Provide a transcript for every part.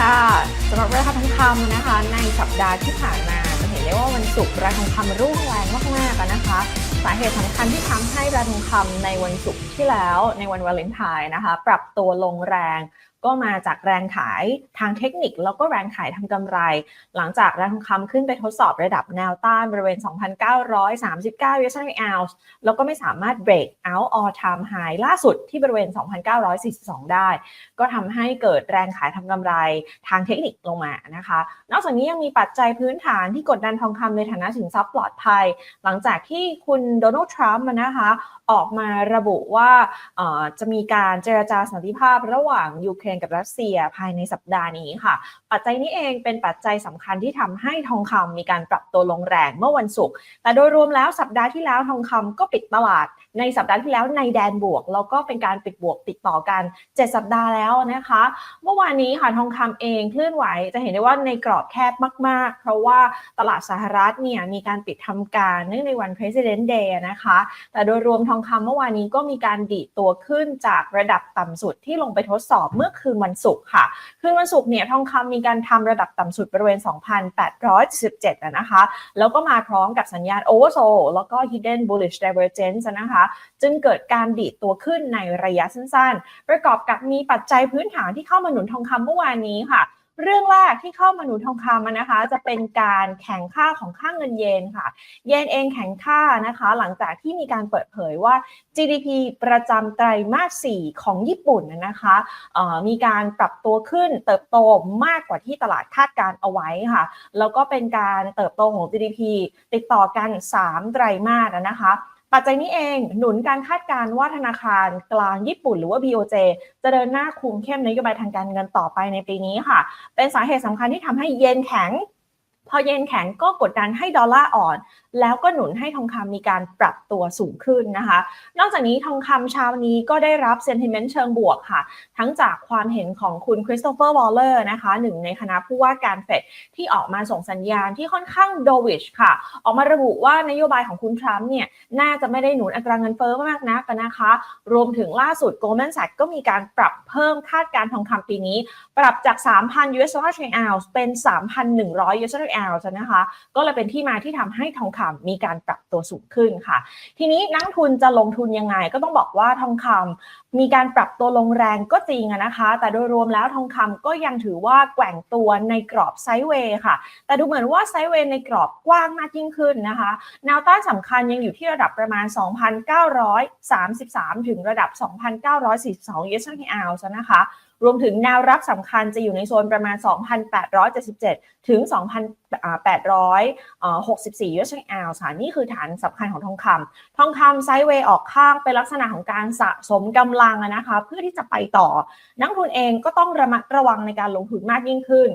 ค่ะสำหรับราคาทองคำนะคะ ในสัปดาห์ที่ผ่านมาจะเห็นได้ว่าวันศุกร์ราคาทองคำร่วงแรงมากๆนะคะ สาเหตุสำคัญที่ทำให้ราคาทองคำในวันศุกร์ที่แล้วในวันวาเลนไทน์นะคะ ปรับตัวลงแรง ก็มาจากแรงขายทางเทคนิค แล้วก็แรงขายทำกำไร หลังจากราคาทองคำขึ้นไปทดสอบระดับแนวต้านบริเวณ 2,939 US ounce แล้วก็ไม่สามารถ break out all time high ล่าสุดที่บริเวณ 2,942 ได้ ก็ทำให้เกิดแรงขายทำกำไรทางเทคนิคลงมานะคะ นอกจากนี้ยังมีปัจจัยพื้นฐานที่กดดันทองคำในฐานะสินทรัพย์ปลอดภัย หลังจากที่คุณโดนัลด์ทรัมป์นะคะออกมาระบุว่าจะมีการเจรจาสันติภาพระหว่างยูเครนกับรัสเซียภายในสัปดาห์นี้ค่ะ ปัจจัยนี้เองเป็นปัจจัยสำคัญที่ทำให้ทองคำมีการปรับตัวลงแรงเมื่อวันศุกร์แต่โดยรวมแล้วสัปดาห์ที่แล้วทองคำก็ปิดตลาด ในสัปดาห์ที่แล้วในแดนบวก แล้วก็เป็นการปิดบวกติดต่อกัน 7 สัปดาห์แล้วนะคะ เมื่อวานนี้ค่ะทองคำเองเคลื่อนไหวจะเห็นได้ว่าในกรอบแคบมาก ๆ เพราะว่าตลาดสหรัฐเนี่ยมีการปิดทำการเนื่องในวัน President Day นะคะ แต่โดยรวมทองคำเมื่อวานนี้ก็มีการดีดตัวขึ้นจากระดับต่ำสุดที่ลงไปทดสอบเมื่อคืนวันศุกร์ค่ะ คืนวันศุกร์เนี่ยทองคำมีการทำระดับต่ำสุดบริเวณ 2,817นะคะ แล้วก็มาพร้อมกับสัญญาณ oversold แล้วก็ hidden bullish divergence นะคะจึงเกิดการดีดตัวขึ้นในระยะสั้นๆ ประกอบกับมีปัจจัยพื้นฐานที่เข้ามาหนุนทองคำเมื่อวานนี้ค่ะเรื่องแรกที่เข้ามาหนุนทองคำนะคะ จะเป็นการแข่งค่าของค่าเงินเยนค่ะ เยนเองแข็งค่านะคะ หลังจากที่มีการเปิดเผยว่า GDP ประจำไตรมาส 4 ของญี่ปุ่นนะคะมีการปรับตัวขึ้นเติบโตมากกว่าที่ตลาดคาดการเอาไว้ค่ะ แล้วก็เป็นการเติบโตของ GDP ติดต่อกัน 3 ไตรมาสนะคะ ปัจจัยนี้เองหนุนการคาดการณ์ว่าธนาคารกลางญี่ปุ่นหรือว่า BOJ จะเดินหน้าคุมเข้มนโยบายทางการเงินต่อไปในปีนี้ค่ะ เป็นสาเหตุสำคัญที่ทำให้เยนแข็ง พอเยนแข็งก็กดดันให้ดอลลาร์อ่อน แล้วก็หนุนให้ทองคำมีการปรับตัวสูงขึ้นนะคะ นอกจากนี้ทองคำเช้านี้ก็ได้รับเซนติเมนต์เชิงบวกค่ะ ทั้งจากความเห็นของคุณคริสโตเฟอร์วอลเลอร์นะคะหนึ่งในคณะผู้ว่าการเฟดที่ออกมาส่งสัญญาณที่ค่อนข้างโดวิชค่ะ ออกมาระบุว่านโยบายของคุณทรัมป์เนี่ยน่าจะไม่ได้หนุนอัตราเงินเฟ้อมากนักนะคะ รวมถึงล่าสุด Goldman Sachs ก็มีการปรับเพิ่มคาดการทองคำปีนี้ ปรับจาก 3,000 US dollar per ounce เป็น 3,100 US dollar per ounce นะคะ ก็เลยเป็นที่มาที่ทำให้ทองคำมีการปรับตัวสูงขึ้นค่ะ ทีนี้นักทุนจะลงทุนยังไง ก็ต้องบอกว่าทองคำมีการปรับตัวลงแรงก็จริงนะคะ แต่โดยรวมแล้วทองคำก็ยังถือว่าแกว่งตัวในกรอบไซด์เวย์ค่ะ แต่ดูเหมือนว่าไซด์เวย์ในกรอบกว้างมากยิ่งขึ้นนะคะ แนวต้านสำคัญยังอยู่ที่ระดับประมาณ 2,933 ถึงระดับ 2,942 US dollar per ounce นะคะ รวมถึงแนวรับสำคัญจะอยู่ในโซนประมาณ 2,877 ถึง 2,864 US dollar ounce ค่ะนี่คือฐานสำคัญของทองคำทองคำไซด์เวย์ออกข้างเป็นลักษณะของการสะสมกำลังนะคะ เพื่อที่จะไปต่อ นักทุนเองก็ต้องระมัดระวังในการลงทุนมากยิ่งขึ้น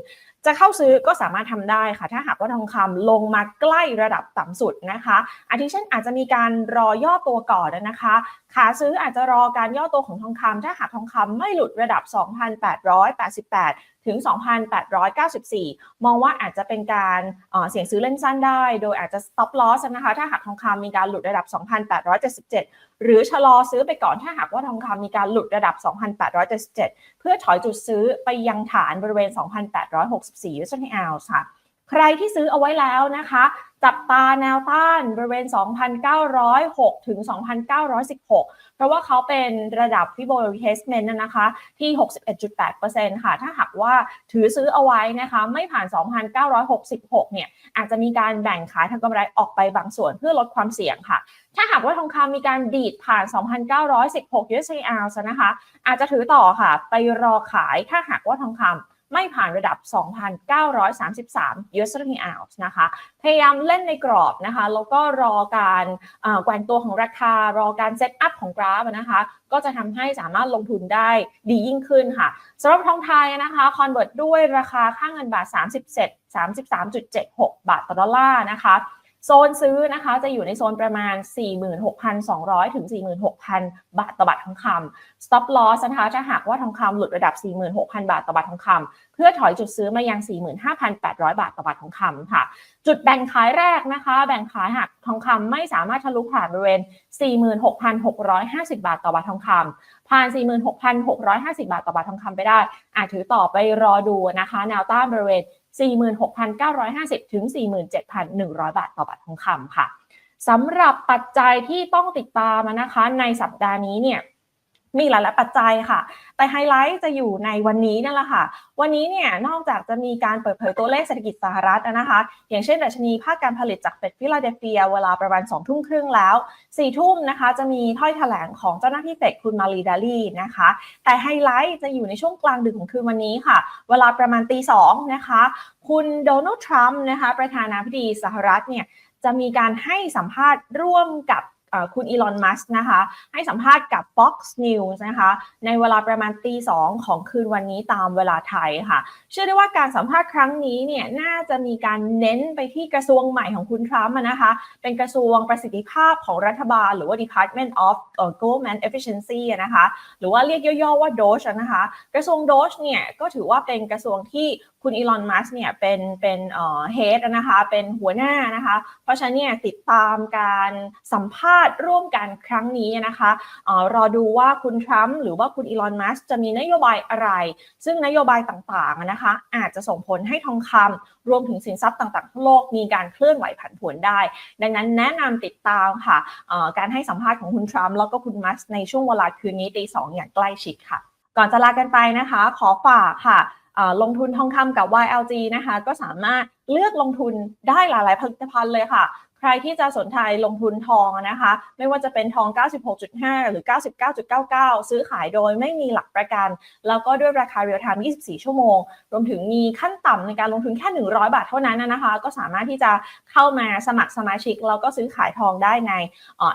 จะเข้าซื้อก็สามารถทำได้ค่ะ ถ้าหากว่าทองคำลงมาใกล้ระดับต่ำสุดนะคะ อาทิเช่นอาจจะมีการรอย่อตัวก่อนนะคะขาซื้ออาจจะรอการย่อตัวของทองคำถ้าหากทองคำไม่หลุดระดับ 2,888 ถึง 2,894 มองว่าอาจจะเป็นการเสี่ยงซื้อเล่นสั้นได้ โดยอาจจะ stop loss นะคะ ถ้าหากทองคำมีการหลุดระดับ 2,877 หรือชะลอซื้อไปก่อนถ้าหากว่าทองคำมีการหลุดระดับ 2,877 เพื่อถอยจุดซื้อไปยังฐานบริเวณ 2,864 US dollar ounce ค่ะ ใครที่ซื้อเอาไว้แล้วนะคะ จับตาแนวต้านบริเวณ 2,906 ถึง 2,916 เพราะว่าเขาเป็นระดับ Fibonacci retracement นะนะคะ ที่ 61.8%ค่ะ ถ้าหากว่าถือซื้อเอาไว้นะคะ ไม่ผ่าน 2,966 เนี่ย อาจจะมีการแบ่งขายทางกำไรออกไปบางส่วนเพื่อลดความเสี่ยงค่ะ ถ้าหากว่าทองคำมีการดีดผ่าน 2,916 US อ r นะคะ อาจจะถือต่อค่ะ ไปรอขายถ้าหากว่าทองคำ ไม่ผ่านระดับ 2,933 US Dollar ounce นะคะ พยายามเล่นในกรอบนะคะ แล้วก็รอการแกว่งตัวของราคา รอการเซตอัพของกราฟนะคะ ก็จะทำให้สามารถลงทุนได้ดียิ่งขึ้นค่ะสำหรับทองไทยนะคะ คอนเวิร์ตด้วยราคาค่าเงินบาท 37 33.76 บาทต่อดอลลาร์นะคะ โซนซื้อนะคะจะอยู่ในโซนประมาณ 46,200 ถึง 46,000 บาทต่อบาททองคำ stop loss นะคะถ้าหากว่าทองคำหลุดระดับ 46,000 บาทต่อบาททองคำเพื่อถอยจุดซื้อมายัง 45,800 บาทต่อบาททองคำค่ะ จุดแบ่งขายแรกนะคะ แบ่งขายหากทองคำไม่สามารถทะลุผ่านบริเวณ 46,650 บาทต่อบาททองคำผ่าน 46,650 บาทต่อบาททองคำไปได้ อาจถือต่อไปรอดูนะคะ แนวต้านบริเวณ 46,950 ถึง 47,100 บาทต่อบาททองคำค่ะสำหรับปัจจัยที่ต้องติดตามนะคะในสัปดาห์นี้เนี่ย มีหลาย ๆ ปัจจัยค่ะ แต่ไฮไลท์จะอยู่ในวันนี้นั่นแหละค่ะ วันนี้เนี่ยนอกจากจะมีการเปิดเผยตัวเลขเศรษฐกิจสหรัฐนะคะ อย่างเช่นดัชนีภาคการผลิตจากเฟดฟิลาเดลเฟียเวลาประมาณ2ทุ่มครึ่งแล้ว4ทุ่มนะคะจะมีถ้อยแถลงของเจ้าหน้าที่เฟดคุณมารีดาลีนะคะ แต่ไฮไลท์จะอยู่ในช่วงกลางดึกของคืนวันนี้ค่ะ เวลาประมาณตีสองนะคะ คุณโดนัลด์ทรัมป์นะคะประธานาธิบดีสหรัฐเนี่ยจะมีการให้สัมภาษณ์ร่วมกับ คุณอีลอนมัสนะคะ ให้สัมภาษณ์กับ Fox News นะคะ ในเวลาประมาณตีสองของคืนวันนี้ตามเวลาไทยค่ะ เชื่อได้ว่าการสัมภาษณ์ครั้งนี้เนี่ยน่าจะมีการเน้นไปที่กระทรวงใหม่ของคุณทรัมป์นะคะ เป็นกระทรวงประสิทธิภาพของรัฐบาล หรือว่า Department of Government Efficiency นะคะ หรือว่าเรียกย่อๆว่า DOGE นะคะ กระทรวง DOGE เนี่ยก็ถือว่าเป็นกระทรวงที่คุณอีลอน มัสเนี่ยเป็นเป็นเอ่อเฮดนะคะ เป็นหัวหน้านะคะ เพราะฉะนั้นเนี่ยติดตามการสัมภาษณ์ร่วมกันครั้งนี้นะคะออรอดูว่าคุณทรัมป์หรือว่าคุณอีลอนมัสจะมีนโยบายอะไร ซึ่งนโยบายต่างๆนะคะอาจจะส่งผลให้ทองคำรวมถึงสินทรัพย์ต่างๆทั่วโลกมีการเคลื่อนไหวผันผวนได้ ดังนั้นแนะนำติดตามค่ะการให้สัมภาษณ์ของคุณทรัมป์แล้วก็คุณมัสในช่วงเวลาคืนนี้ตีสองอย่างใกล้ชิดค่ะ ก่อนจะลากันไปนะคะ ขอฝากค่ะลงทุนทองคำกับ YLG นะคะ ก็สามารถเลือกลงทุนได้หลาย ๆ ผลิตภัณฑ์เลยค่ะ ใครที่จะสนใจลงทุนทองนะคะ ไม่ว่าจะเป็นทอง 96.5 หรือ 99.99 ซื้อขายโดยไม่มีหลักประกัน แล้วก็ด้วยราคาเรียลไทม์ 24 ชั่วโมง รวมถึงมีขั้นต่ำในการลงทุนแค่ 100 บาทเท่านั้นนะคะ ก็สามารถที่จะเข้ามาสมัครสมาชิก แล้วก็ซื้อขายทองได้ใน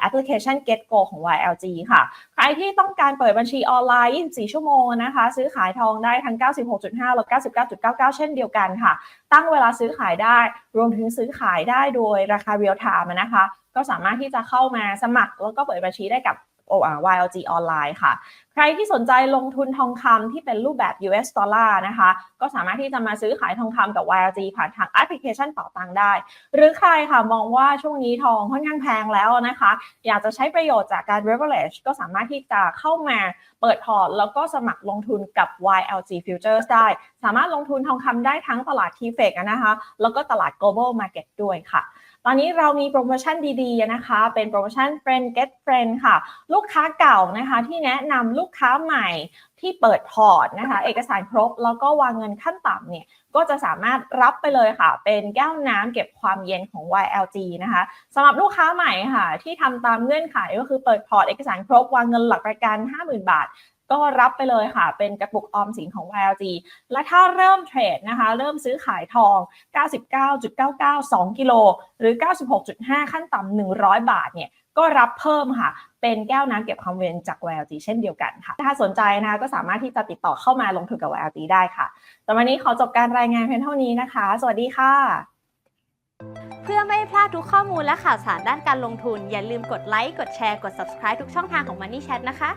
แอปพลิเคชัน GetGo ของ YLG ค่ะ ใครที่ต้องการเปิดบัญชีออนไลน์ 24 ชั่วโมงนะคะ ซื้อขายทองได้ทั้ง 96.5 และ99.99 เช่นเดียวกันค่ะ ตั้งเวลาซื้อขายได้ รวมถึงซื้อขายได้โดยราคาเรียลไทม์นะคะ ก็สามารถที่จะเข้ามาสมัครแล้วก็เปิดบัญชีได้กับ YLG ออนไลน์ค่ะ ใครที่สนใจลงทุนทองคำที่เป็นรูปแบบ US ดอลลาร์นะคะ ก็สามารถที่จะมาซื้อขายทองคำกับ YLG ผ่านทางแอปพลิเคชันเป่าตังได้ หรือใครค่ะมองว่าช่วงนี้ทองค่อนข้างแพงแล้วนะคะ อยากจะใช้ประโยชน์จากการ leverage ก็สามารถที่จะเข้ามาเปิดพอร์ตแล้วก็สมัครลงทุนกับ YLG Futures ได้ สามารถลงทุนทองคำได้ทั้งตลาด TFX นะคะ แล้วก็ตลาด global market ด้วยค่ะ ตอนนี้เรามีโปรโมชั่นดีๆนะคะ เป็นโปรโมชั่น Friend Get Friend ค่ะ ลูกค้าเก่านะคะที่แนะนำลูกค้าใหม่ที่เปิดพอร์ตนะคะ เอกสารครบแล้วก็วางเงินขั้นต่ำเนี่ยก็จะสามารถรับไปเลยค่ะ เป็นแก้วน้ำเก็บความเย็นของ YLG นะคะสำหรับลูกค้าใหม่ค่ะ ที่ทำตามเงื่อนไขก็คือเปิดพอร์ตเอกสารครบวางเงินหลักประกัน 50,000 บาท ก็รับไปเลยค่ะ เป็นกระปุกออมสินของ YLG และถ้าเริ่มเทรดนะคะ เริ่มซื้อขายทอง 99.99 2 กิโล หรือ 96.5 ขั้นต่ำ100 บาทเนี่ยก็รับเพิ่มค่ะ เป็นแก้วน้ำเก็บความเย็นจาก YLG เช่นเดียวกันค่ะ ถ้าสนใจนะคะก็สามารถที่จะติดต่อเข้ามาลงทุนกับ YLG ได้ค่ะสำหรับวันนี้ขอจบการรายงานเพียงเท่านี้นะคะ สวัสดีค่ะ เพื่อไม่พลาดทุกข้อมูลและข่าวสารด้านการลงทุน อย่าลืมกดไลค์ กดแชร์ กด subscribe ทุกช่องทางของ Money Chat นะคะ